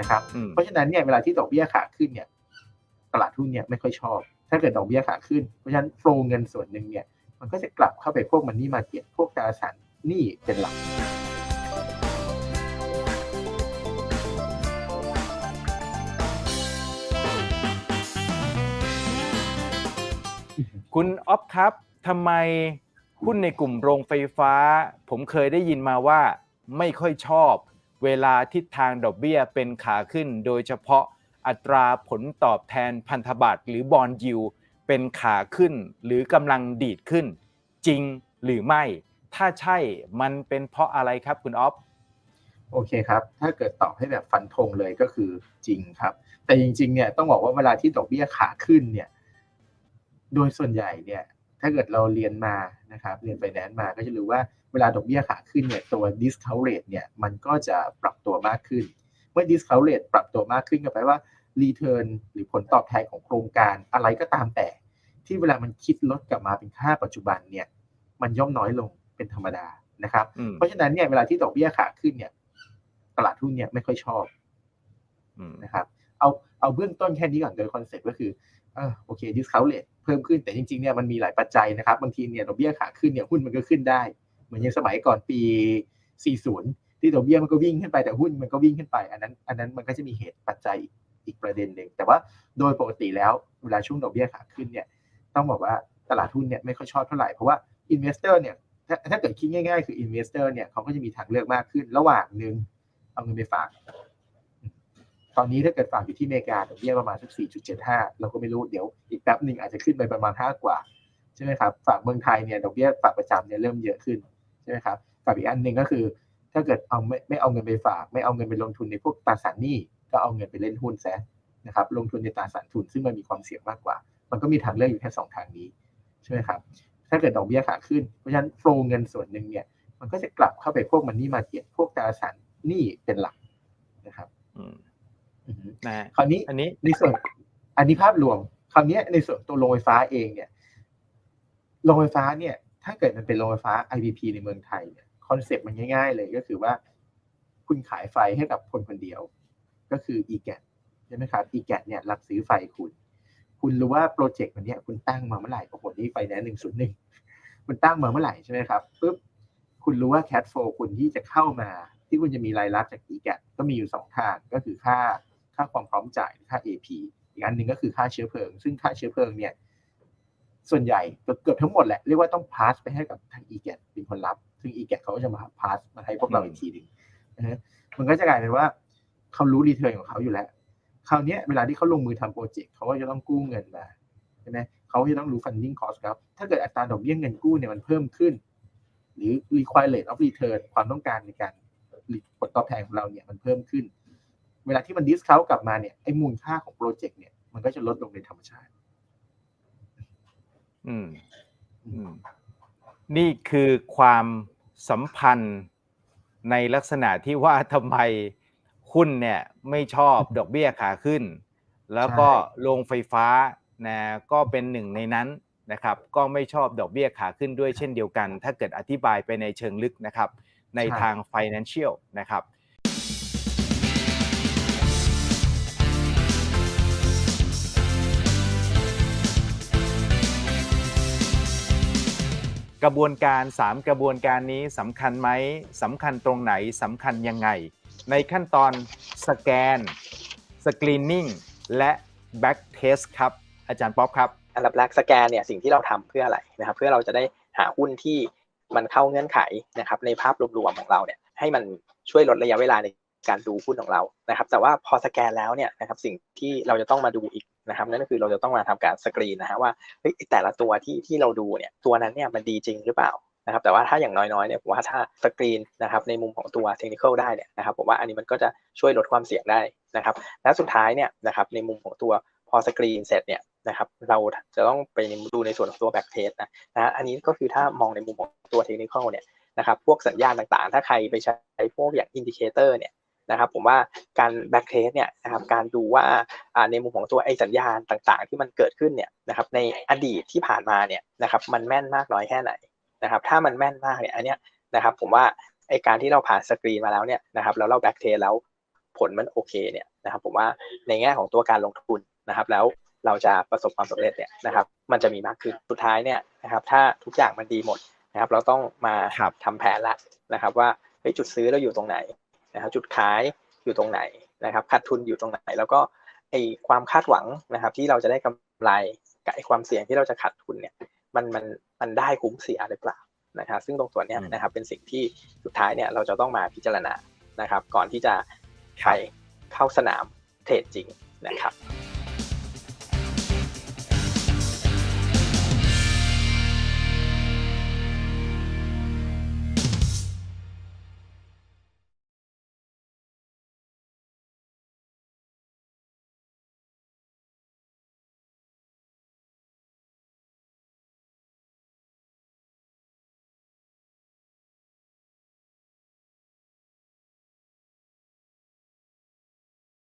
นะครับอืมเพราะฉะนั้นเนี่ยเวลาที่ดอกเบี้ยขาขึ้นเนี่ยตลาดหุ้นเนี่ยไม่ค่อยชอบ ถ้าเกิดดอกเบี้ยขาขึ้น เพราะฉะนั้นโฟลเงินส่วนหนึ่งเนี่ยมันก็จะกลับเข้าไปพวกมันนี่มาเก็ตพวกตราสารหนี้เป็นหลักคุณออฟครับทำไมหุ้นในกลุ่มโรงไฟฟ้า ผมเคยได้ยินมาว่าไม่ค่อยชอบ เวลาทิศทางดอกเบี้ยเป็นขาขึ้น โดยเฉพาะอัตราผลตอบแทนพันธบัตรหรือบอลยิวเป็นขาขึ้น หรือกำลังดีดขึ้น จริงหรือไม่ ถ้าใช่มันเป็นเพราะอะไรครับคุณออฟโอเคครับ ถ้าเกิดตอบให้แบบฟันธงเลยก็คือจริงครับ แต่จริงๆเนี่ยต้องบอกว่าเวลาที่ดอกเบี้ยขาขึ้นเนี่ย โดยส่วนใหญ่เนี่ย ถ้าเกิดเราเรียนมานะครับเรียนไฟแนนซ์มาก็จะรู้ว่าเวลาดอกเบี้ยขาขึ้นเนี่ยตัว discount rate เนี่ยมันก็จะปรับตัวมากขึ้น เมื่อ discount rate ปรับตัวมากขึ้นก็แปลว่า return หรือผลตอบแทนของโครงการอะไรก็ตามแต่ ที่เวลามันคิดลดกลับมาเป็นค่าปัจจุบันเนี่ยมันย่อมน้อยลงเป็นธรรมดานะครับอืมเพราะฉะนั้นเนี่ยเวลาที่ดอกเบี้ยขาขึ้นเนี่ยตลาดหุ้นเนี่ยไม่ค่อยชอบอืมนะครับเอาเอาเบื้องต้นแค่นี้ก่อนโดยคอนเซ็ปต์ก็คือเออโอเค discount rate เพิ่มขึ้นแต่จริงๆเนี่ยมันมีหลายปัจจัยนะครับบางทีเนี่ยดอกเบี้ยขาขึ้นเนี่ยหุ้นมันก็ขึ้นได้ เหมือนอย่างสมัยก่อนปี 40 ที่ดอกเบี้ยมันก็วิ่งขึ้นไปแต่หุ้นมันก็วิ่งขึ้นไป อันนั้นอันนั้นมันก็จะมีเหตุปัจจัยอีกประเด็นหนึ่งแต่ว่าโดยปกติแล้วเวลาช่วงดอกเบี้ยขาขึ้นเนี่ยต้องบอกว่าตลาดหุ้นเนี่ยไม่ค่อยชอบเท่าไหร่เพราะว่า investor เนี่ยถ้าถ้าเกิดคิดง่ายๆ คือ investor เนี่ยเขาก็จะมีทางเลือกมากขึ้น ระหว่างหนึ่งเอาเงินไปฝาก ตอนนี้ถ้าเกิดฝากอยู่ที่อเมริกาดอกเบี้ยประมาณสัก 4.75 เราก็ไม่รู้เดี๋ยวอีกแป๊บหนึ่งอาจจะขึ้นไปประมาณ 5 กว่าใช่ไหมครับฝากเมืองไทยเนี่ยดอกเบี้ยฝากประจำเนี่ยเริ่มเยอะขึ้นใช่ไหมครับกับอีกอันหนึ่งก็คือ ถ้าเกิดเอาไม่ไม่เอาเงินไปฝาก ไม่เอาเงินไปลงทุนในพวกตราสารหนี้ก็เอาเงินไปเล่นหุ้นซะนะครับลงทุนในตราสารทุนซึ่งมันมีความเสี่ยงมากกว่า มันก็มีทางเลือกอยู่แค่สองทางนี้ใช่ไหมครับถ้าเกิดดอกเบี้ยขาขึ้นเพราะฉะนั้นโฟลเงินส่วนหนึ่งเนี่ยมันก็จะกลับเข้าไปพวกมันนี่มาเก็ตพวกตราสารหนี้เป็นหลักนะครับอื นะฮะคราวนี้อันนี้ในส่วนอันนี้ภาพรวมคราวนี้ในส่วนตัวโรงไฟฟ้าเองเนี่ยโรงไฟฟ้าเนี่ย ถ้าเกิดมันเป็นโรงไฟฟ้า IPP ในเมืองไทยเนี่ยคอนเซ็ปต์มันง่ายๆเลยก็คือว่า คุณขายไฟให้กับคนคนเดียว ก็คือ e g a t ใช่ไหมครับ e g a t เนี่ยรับซื้อไฟคุณ คุณรู้ว่าโปรเจกต์มันเนี้ยคุณตั้งมาเมื่อไหร่โอ้โหนี่ไฟแนนซ์หนึ่งศูนย์หนึ่งคุณตั้งมาเมื่อไหร่ใช่ไหมครับปุ๊บคุณรู้ว่า cash flow คุณที่จะเข้ามา ที่คุณจะมีรายรับจาก e g a t ก็มีอยู่สองทางก็คือค่า ค่าความพร้อมจ่ายค่า AP อีกอันหนึ่งก็คือค่าเชื้อเพลิง ซึ่งค่าเชื้อเพลิงเนี่ยส่วนใหญ่เกือบเกือบทั้งหมดแหละ เรียกว่าต้องพาสไปให้กับทาง e g a t เป็นคนรับ ซึ่ง e g a t เขาก็จะมาพาสมาให้พวกเราอีกทีหนึ่งนะฮะมันก็จะกลายเป็นว่าเขารู้รีเทิร์นของเขาอยู่แล้ว คราวเนี้ยเวลาที่เขาลงมือทำโปรเจกต์เขาก็จะต้องกู้เงินมาใช่ไหมเขาจะต้องรู้ funding cost ครับ ถ้าเกิดอัตราดอกเบี้ยเงินกู้เนี่ยมันเพิ่มขึ้น หรือ require rate of return ความต้องการในการผลตอบแทนของเราเนี่ยมันเพิ่มขึ้น เวลาที่มัน discount กลับมาเนี่ยไอ้มูลค่าของโปรเจกต์เนี่ยมันก็จะลดลงในธรรมชาติอืมอืม นี่คือความสัมพันธ์ในลักษณะที่ว่าทำไมหุ้นเนี่ยไม่ชอบดอกเบี้ยขาขึ้น แล้วก็ใช่โรงไฟฟ้านะก็เป็นหนึ่งในนั้นนะครับ ก็ไม่ชอบดอกเบี้ยขาขึ้นด้วยเช่นเดียวกัน ถ้าเกิดอธิบายไปในเชิงลึกนะครับ ในทาง financial นะครับ กระบวนการ 3 กระบวนการนี้สำคัญไหมสำคัญตรงไหนสำคัญยังไง ในขั้นตอนสแกนสกรีนนิ่งและแบ็กเทสครับอาจารย์ป๊อปครับอันดับแรกสแกนเนี่ยสิ่งที่เราทำเพื่ออะไรนะครับเพื่อเราจะได้หาหุ้นที่มันเข้าเงื่อนไขนะครับในภาพรวมๆของเราเนี่ยให้มันช่วยลดระยะเวลาใน การดูหุ้นของเรานะครับ แต่ว่าพอสแกนแล้วเนี่ยนะครับสิ่งที่เราจะต้องมาดูอีกนะครับนั่นก็คือเราจะต้องมาทำการสกรีนนะฮะว่าเฮ้ยแต่ละตัวที่ที่เราดูเนี่ยตัวนั้นเนี่ยมันดีจริงหรือเปล่านะครับแต่ว่าถ้าอย่างน้อยๆเนี่ยผมว่าถ้าสกรีนนะครับในมุมของตัวเทคนิคได้เนี่ยนะครับผมว่าอันนี้มันก็จะช่วยลดความเสี่ยงได้นะครับและสุดท้ายเนี่ยนะครับในมุมของตัวพอสกรีนเสร็จเนี่ยนะครับเราจะต้องไปดูในส่วนของตัวแบ็กเทสนะนะอันนี้ก็คือถ้ามองในมุมของตัวเทคนิคเนี่ยนะครับพวกสัญญาณต่างๆ ถ้าใครไปใช้พวกอย่างอินดิเคเตอร์เนี่ย นะครับผมว่าการแบ็กเทสเนี่ยนะครับการดูว่าอ่าในมุมของตัวไอ้สัญญาณต่างๆ ที่มันเกิดขึ้นเนี่ยนะครับในอดีตที่ผ่านมาเนี่ยนะครับมันแม่นมากน้อยแค่ไหนนะครับถ้ามันแม่นมากเนี่ยอันเนี้ยนะครับผมว่าไอ้การที่เราผ่านสกรีนมาแล้วเนี่ยนะครับแล้วเราแบ็กเทสแล้วผลมันโอเคเนี่ยนะครับผมว่าในแง่ของตัวการลงทุนนะครับแล้วเราจะประสบความสำเร็จเนี่ยนะครับมันจะมีมากขึ้นสุดท้ายเนี่ยนะครับถ้าทุกอย่างมันดีหมดนะครับเราต้องมาครับทำแผนละนะครับว่าเฮ้ยจุดซื้อเราอยู่ตรงไหน นะครับจุดขายอยู่ตรงไหนนะครับขาดทุนอยู่ตรงไหน แล้วก็ไอความคาดหวังนะครับที่เราจะได้กำไรกับไอความเสี่ยงที่เราจะขาดทุนเนี่ยมันมันมันได้คุ้มเสียหรือเปล่านะครับซึ่งตรงส่วนเนี้ยอืมนะครับเป็นสิ่งที่สุดท้ายเนี่ยเราจะต้องมาพิจารณานะครับ ก่อนที่จะครัไปบเข้าสนามเทรดจริงนะครับ